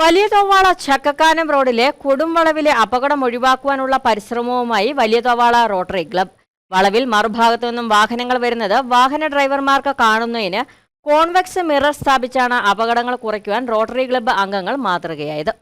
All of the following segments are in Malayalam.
വലിയ തോവാള ചക്കക്കാനം റോഡിലെ കൊടുംവളവിലെ അപകടം ഒഴിവാക്കുവാനുള്ള പരിശ്രമവുമായി വലിയ തോവാള റോട്ടറി ക്ലബ്. വളവിൽ മറുഭാഗത്തു നിന്നും വാഹനങ്ങൾ വരുന്നത് വാഹന ഡ്രൈവർമാർക്ക് കാണുന്നതിന് കോൺവെക്സ് മിറർ സ്ഥാപിച്ചാണ് അപകടങ്ങൾ കുറയ്ക്കുവാൻ റോട്ടറി ക്ലബ്ബ് അംഗങ്ങൾ മാതൃകയായത്.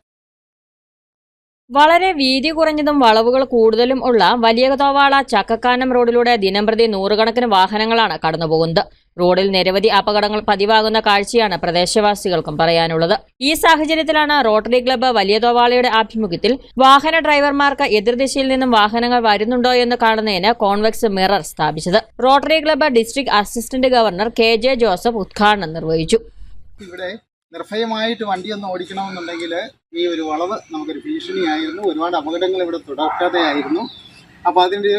വളരെ വീതി കുറഞ്ഞതും വളവുകൾ കൂടുതലും ഉള്ള വലിയ തോവാള ചക്കക്കാനം റോഡിലൂടെ ദിനംപ്രതി നൂറുകണക്കിന് വാഹനങ്ങളാണ് കടന്നുപോകുന്നത്. റോഡിൽ നിരവധി അപകടങ്ങൾ പതിവാകുന്ന കാഴ്ചയാണ് പ്രദേശവാസികൾക്കും പറയാനുള്ളത്. ഈ സാഹചര്യത്തിലാണ് റോട്ടറി ക്ലബ്ബ് വലിയ തോവാളയുടെ ആഭിമുഖ്യത്തിൽ വാഹന ഡ്രൈവർമാർക്ക് എതിർദിശയിൽ നിന്നും വാഹനങ്ങൾ വരുന്നുണ്ടോ എന്ന് കാണുന്നതിന് കോൺവെക്സ് മിറർ സ്ഥാപിച്ചത്. Rotary club district assistant governor K J Joseph ഉദ്ഘാടനം നിർവഹിച്ചു. ഇവിടെ നിർഭയമായിട്ട് വണ്ടിയൊന്നും ഓടിക്കണമെന്നുണ്ടെങ്കിൽ ഈ ഒരു വളവ് നമുക്കൊരു ഭീഷണിയായിരുന്നു. ഒരുപാട് അപകടങ്ങൾ ഇവിടെ തുടർക്കഥയായിരുന്നു അപ്പോൾ അതിന്റെ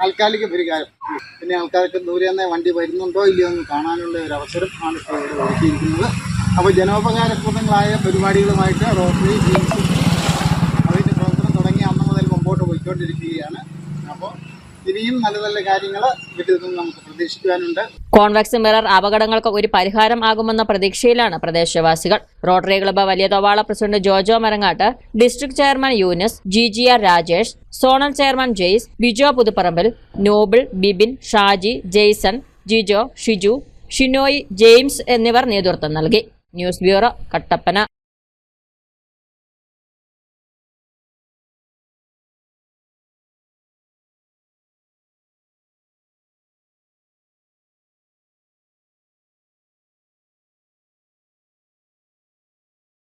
താൽക്കാലിക പരിഹാരം. പിന്നെ ആൾക്കാർക്ക് ദൂരെ നിന്ന് വണ്ടി വരുന്നുണ്ടോ ഇല്ലയോ എന്ന് കാണാനുള്ള ഒരു അവസരം ആണ് ഇപ്പോൾ ഇവിടെ ഒരുക്കിയിരിക്കുന്നത്. അപ്പോൾ ജനോപകാരപ്രദങ്ങളായ പരിപാടികളുമായിട്ട് റോട്ടറി അതിന്റെ പ്രവർത്തനം തുടങ്ങി അന്ന് മുതൽ മുമ്പോട്ട് പോയിക്കൊണ്ടിരിക്കുകയാണ്. ഇനിയും നല്ല നല്ല കാര്യങ്ങൾ വീട്ടിൽ നിന്ന് നമുക്ക് പ്രതീക്ഷിക്കാനുണ്ട് കോൺവെക്സ് മിറർ അപകടങ്ങൾക്ക് ഒരു പരിഹാരം ആകുമെന്ന പ്രതീക്ഷയിലാണ് പ്രദേശവാസികൾ. റോട്ടറി ക്ലബ്ബ് വലിയ തവാള president Jojo Marangattu district chairman Yunis G G R Rajesh zonal chairman Jaise Bijo Puthuparambil Noble Bibin Shaji Jaison Jijo Shiju Shinoy James എന്നിവർ നേതൃത്വം നൽകി. News bureau Kattappana.